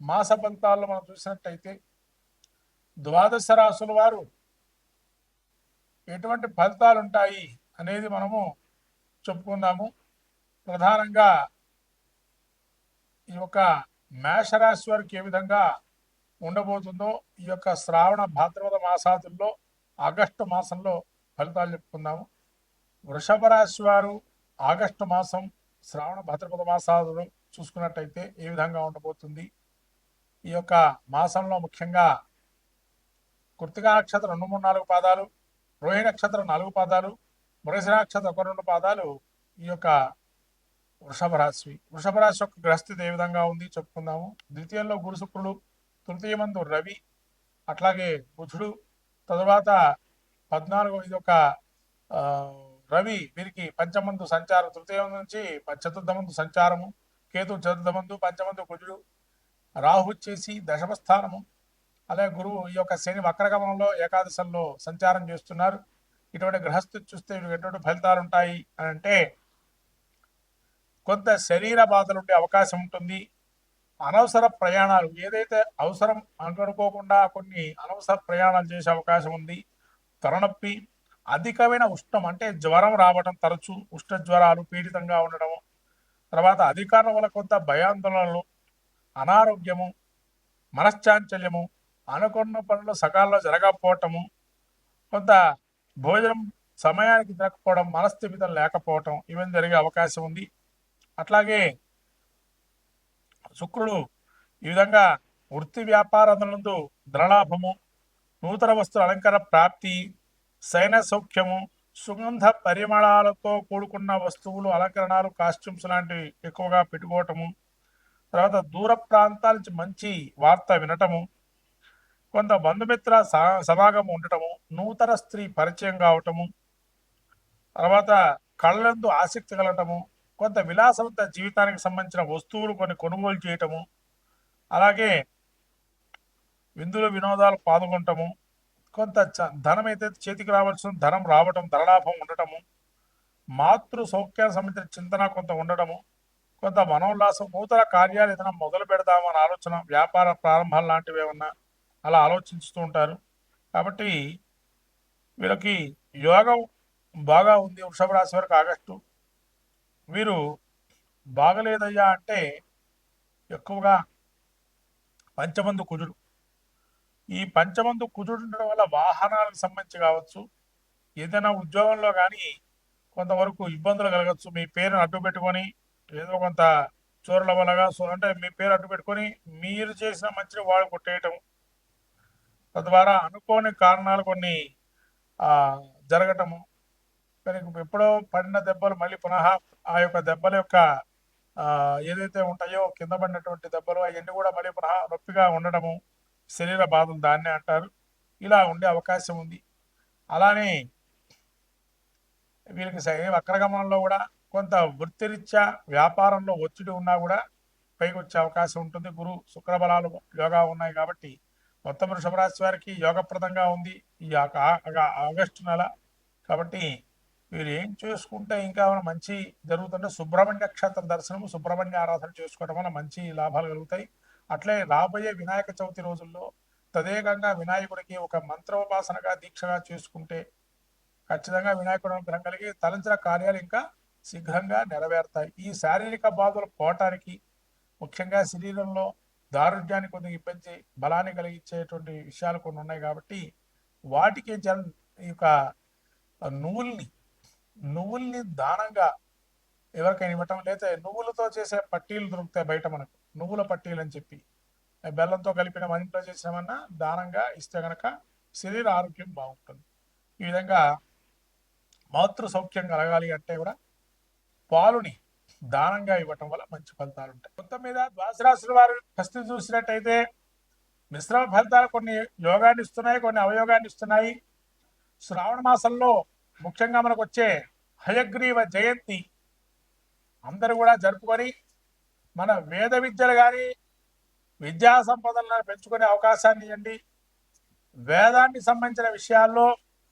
మాస ఫలితాల్లో మనం చూసినట్టయితే ద్వాదశ రాసుల వారు ఎటువంటి ఫలితాలు ఉంటాయి అనేది మనము చెప్పుకుందాము. ప్రధానంగా ఈ యొక్క మేషరాశి వారికి ఏ విధంగా ఉండబోతుందో ఈ యొక్క శ్రావణ భాద్రపద మాసాదుల్లో ఆగస్టు మాసంలో ఫలితాలు చెప్పుకుందాము. వృషభ రాశి వారు ఆగస్టు మాసం శ్రావణ భాద్రపద మాసాదులు చూసుకున్నట్టయితే ఏ విధంగా ఉండబోతుంది? ఈ యొక్క మాసంలో ముఖ్యంగా కృతికా నక్షత్రం రెండు మూడు నాలుగు పాదాలు రోహిణి నక్షత్రం నాలుగు పాదాలు మృగశిర నక్షత్రం ఒక రెండు పాదాలు ఈ యొక్క వృషభ రాశి. వృషభ రాశి యొక్క గ్రహస్థితి ఏ విధంగా ఉంది చెప్పుకుందాము. ద్వితీయంలో గురు శుక్రుడు తృతీయమందు రవి అట్లాగే బుధుడు తరువాత పద్నాలుగు ఇది ఒక రవి వీరికి పంచమందు సంచారం తృతీయం నుంచి చతుర్థమందు సంచారము కేతు చతుర్థమందు పంచమందు కుజుడు రాహు వచ్చేసి దశమ స్థానము. అలాగే గురువు ఈ యొక్క శని వక్రగమంలో ఏకాదశంలో సంచారం చేస్తున్నారు. ఇటువంటి గ్రహస్థితి చూస్తే ఎటువంటి ఫలితాలు ఉంటాయి అని అంటే కొంత శరీర బాధలు ఉండే అవకాశం ఉంటుంది. అనవసర ప్రయాణాలు ఏదైతే అవసరం అనుకోకుండా కొన్ని అనవసర ప్రయాణాలు చేసే అవకాశం ఉంది. తలనొప్పి అధికమైన ఉష్ణం అంటే జ్వరం రావడం తరచు ఉష్ణ జ్వరాలు పీడితంగా ఉండడం తర్వాత అధికారుల వల్ల కొంత భయాందోళనలు అనారోగ్యము మనశ్చాంచల్యము అనుకున్న పనులు సకాలంలో జరగకపోవటము కొంత భోజనం సమయానికి తినకపోవడం మనస్థిమితం లేకపోవటం ఇవన్నీ జరిగే అవకాశం ఉంది. అట్లాగే శుక్రుడు ఈ విధంగా వృత్తి వ్యాపారందు ధనలాభము నూతన వస్తువుల అలంకరణ ప్రాప్తి శయన సౌఖ్యము సుగంధ పరిమళాలతో కూడుకున్న వస్తువులు అలంకరణలు కాస్ట్యూమ్స్ లాంటివి ఎక్కువగా పెట్టుకోవటము తర్వాత దూర ప్రాంతాల నుంచి మంచి వార్త వినటము కొంత బంధుమిత్ర సమాగమం ఉండటము నూతన స్త్రీ పరిచయం కావటము తర్వాత కళ్ళందు ఆసక్తి కలగటము కొంత విలాసవంత జీవితానికి సంబంధించిన వస్తువులు కొన్ని కొనుగోలు చేయటము అలాగే విందులు వినోదాలు పాల్గొనటము కొంత ధనం అయితే చేతికి రావాల్సిన ధనం రావటం ధనలాభం ఉండటము మాతృ సౌఖ్యానికి సంబంధించిన చింతన కొంత ఉండటము కొంత మనోల్లాసం నూతన కార్యాలు ఏదైనా మొదలు పెడదామని ఆలోచన వ్యాపార ప్రారంభాలు లాంటివి ఏమన్నా అలా ఆలోచిస్తూ ఉంటారు. కాబట్టి వీళ్ళకి యోగం బాగా ఉంది వృషభ రాశి వరకు ఆగస్టు. వీరు బాగలేదయ్యా అంటే ఎక్కువగా పంచమందు కుజుడు. ఈ పంచమందు కుజుడు ఉండడం వల్ల వాహనాలకు సంబంధించి కావచ్చు ఏదైనా ఉద్యోగంలో కానీ కొంతవరకు ఇబ్బందులు కలగచ్చు. మీ పేరును అడ్డు పెట్టుకొని ఏదో కొంత చోరల వల్లగా సో అంటే మీ పేరు అడ్డు పెట్టుకొని మీరు చేసిన మంచిని వాళ్ళు కొట్టేయటం. తద్వారా అనుకోని కారణాలు కొన్ని జరగటము. కానీ ఎప్పుడో పడిన దెబ్బలు మళ్ళీ పునః ఆ యొక్క దెబ్బల యొక్క ఏదైతే ఉంటాయో కింద పడినటువంటి దెబ్బలు అవన్నీ కూడా మళ్ళీ పునః నొప్పిగా ఉండడము శరీర బాధలు దాన్నే అంటారు. ఇలా ఉండే అవకాశం ఉంది. అలానే వీళ్ళకి అక్రగమంలో వక్రగమనంలో కూడా కొంత వృత్తిరీత్యా వ్యాపారంలో ఒత్తిడి ఉన్నా కూడా పైకి వచ్చే అవకాశం ఉంటుంది. గురు శుక్రబలాలు యోగా ఉన్నాయి కాబట్టి మొత్తం వృషభరాశి వారికి యోగప్రదంగా ఉంది. ఈ ఆగస్టు నెల కాబట్టి మీరు ఏం చేసుకుంటే ఇంకా మంచి జరుగుతుంటే సుబ్రహ్మణ్య క్షేత్ర దర్శనము సుబ్రహ్మణ్య ఆరాధన చేసుకోవడం వల్ల మంచి లాభాలు కలుగుతాయి. అట్లే రాబోయే వినాయక చవితి రోజుల్లో తదేకంగా వినాయకుడికి ఒక మంత్రోపాసనగా దీక్షగా చేసుకుంటే ఖచ్చితంగా వినాయకుడు అనుగ్రహం కలిగి తలంచిన కార్యాలు ఇంకా శీఘ్రంగా నెరవేరుతాయి. ఈ శారీరక బాధలు పోవటానికి ముఖ్యంగా శరీరంలో దారుఢ్యాన్ని కొద్దిగా ఇబ్బంది బలాన్ని కలిగించేటువంటి విషయాలు కొన్ని ఉన్నాయి కాబట్టి వాటికి జన్ ఈ యొక్క నువ్వుల్ని నువ్వుల్ని దానంగా ఎవరికైనా ఇవ్వటం లేదా నువ్వులతో చేసే పట్టీలు దొరుకుతాయి బయట మనకు. నువ్వుల పట్టీలు అని చెప్పి. బెల్లంతో కలిపిన మన ఇంట్లో చేసినామన్నా దానంగా ఇస్తే గనక శరీర ఆరోగ్యం బాగుంటుంది. ఈ విధంగా మాతృ సౌఖ్యం కలగాలి అంటే కూడా పాలుని దానంగా ఇవ్వటం వల్ల మంచి ఫలితాలు ఉంటాయి. మొత్తం మీద ద్వాసరాశుల వారు ఫస్ట్ చూసినట్టయితే మిశ్రమ ఫలితాలు కొన్ని యోగాన్ని ఇస్తున్నాయి కొన్ని అవయోగాన్ని ఇస్తున్నాయి. శ్రావణ మాసంలో ముఖ్యంగా మనకు వచ్చే హయగ్రీవ జయంతి అందరూ కూడా జరుపుకొని మన వేద విద్యలు కానీ విద్యా సంపదలను పెంచుకునే అవకాశాన్ని ఇవ్వండి. వేదానికి సంబంధించిన విషయాల్లో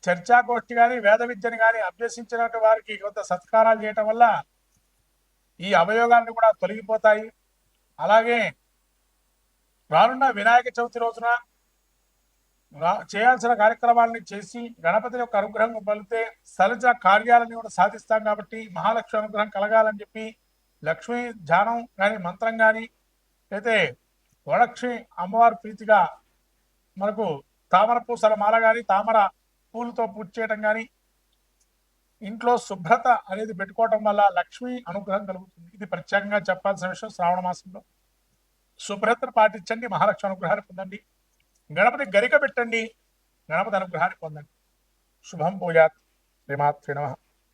చర్చాగోష్ఠి కానీ వేద విద్యను కానీ అభ్యసించినట్టు వారికి కొంత సత్కారాలు చేయటం వల్ల ఈ అవయోగాన్ని కూడా తొలగిపోతాయి. అలాగే రానున్న వినాయక చవితి రోజున చేయాల్సిన కార్యక్రమాలని చేసి గణపతి యొక్క అనుగ్రహం బలితే సలజ కార్యాలని కూడా సాధిస్తాం కాబట్టి మహాలక్ష్మి అనుగ్రహం కలగాలని చెప్పి లక్ష్మీ ధ్యానం కానీ మంత్రం కానీ అయితే వరలక్ష్మి అమ్మవారి ప్రీతిగా మనకు తామర పూసల మాల కానీ తామర పూలతో పూజ చేయడం కానీ ఇంట్లో శుభ్రత అనేది పెట్టుకోవటం వల్ల లక్ష్మి అనుగ్రహం కలుగుతుంది. ఇది ప్రత్యేకంగా చెప్పాల్సిన విషయం శ్రావణ మాసంలో. శుభ్రతను పాటించండి మహాలక్ష్మి అనుగ్రహాన్ని పొందండి. గణపతి గరిక పెట్టండి గణపతి అనుగ్రహాన్ని పొందండి. శుభం పూజాత్ శ్రీమాత్రి నమః.